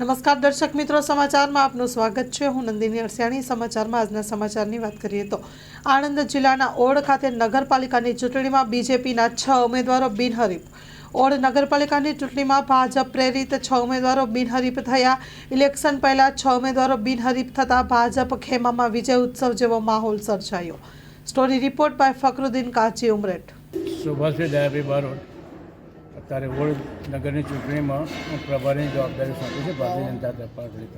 નમસ્કાર દર્શક મિત્રો, સમાચારમાં આપનું સ્વાગત છે. હું નંદિની અરસિયાણી. સમાચારમાં આજના સમાચારની વાત કરીએ તો આણંદ જિલ્લાના ઓડ ખાતે નગરપાલિકાની ચૂંટણીમાં બીજેપીના છ ઉમેદવારો બિનહરીફ. ઓડ નગરપાલિકાની ચૂંટણીમાં ભાજપ પ્રેરિત છ ઉમેદવારો બિનહરીફ થયા. ઇલેક્શન પહેલા છ ઉમેદવારો બિનહરીફ થતા ભાજપ ખેમામાં વિજય ઉત્સવ જેવો માહોલ સર્જાયો. સ્ટોરી રિપોર્ટ બાય ફકરુદ્દીન કાચી ઉમરેટ સુભાષભાઈ દયાભાઈ બારોટ. અત્યારે ઓળ નગરની ચૂંટણીમાં હું પ્રભારીની જવાબદારી સોંપી છે ભારતીય જનતા પાર્ટી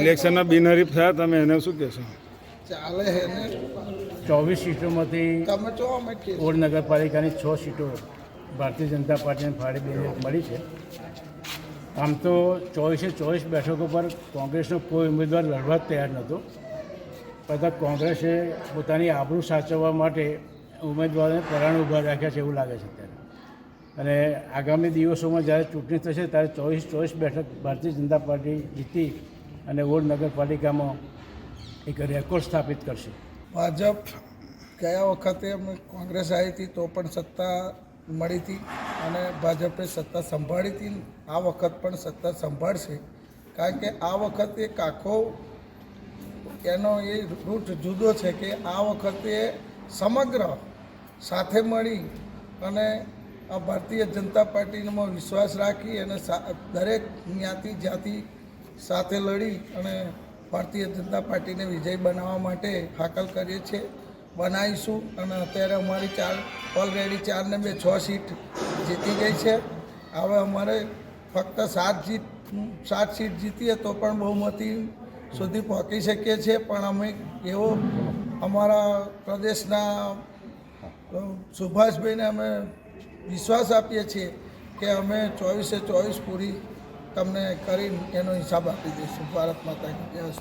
ઇલેક્શનના બિનહરીફ થયા તમે એને શું કહેશો? ચાલે હે ચોવીસ સીટોમાંથી તમે જો અમે કે ઓળ નગરપાલિકાની છ સીટો ભારતીય જનતા પાર્ટીને ફાળે બે મળી છે. આમ તો ચોવીસે ચોવીસ બેઠકો પર કોંગ્રેસનો કોઈ ઉમેદવાર લડવા જ તૈયાર નહોતો. બધા કોંગ્રેસે પોતાની આબરૂ સાચવવા માટે ઉમેદવારોને પરાણ ઊભા રાખ્યા છે એવું લાગે છે અત્યારે. અને આગામી દિવસોમાં જ્યારે ચૂંટણી થશે ત્યારે ચોવીસ ચોવીસ બેઠક ભારતીય જનતા પાર્ટી જીતી અને ઓડ નગરપાલિકામાં એક રેકોર્ડ સ્થાપિત કરશે. ભાજપ ગયા વખતે અમે કોંગ્રેસ આવી હતી તો પણ સત્તા મળી હતી અને ભાજપે સત્તા સંભાળી હતી. આ વખત પણ સત્તા સંભાળશે. કારણ કે આ વખતે એક એનો એ રૂટ જુદો છે કે આ વખતે સમગ્ર સાથે મળી અને ભારતીય જનતા પાર્ટીમાં વિશ્વાસ રાખી અને દરેક જ્ઞાતિ, જાતિ સાથે લડી અને ભારતીય જનતા પાર્ટીને વિજય બનાવવા માટે હાકલ કરીએ છીએ બનાવીશું અને અત્યારે અમારી ચાર ઓલરેડી ચાર ને બે, છ સીટ જીતી ગઈ છે. હવે અમારે ફક્ત સાત જીત, સાત સીટ જીતીએ તો પણ બહુમતી સુધી પહોંચી શકીએ છીએ. પણ અમે એવો અમારા પ્રદેશના સુભાષભાઈને અમે વિશ્વાસ આપીએ છીએ કે અમે ચોવીસે ચોવીસ પૂરી તમને કરી એનો હિસાબ આપી દઈશું. ભારત માતા જય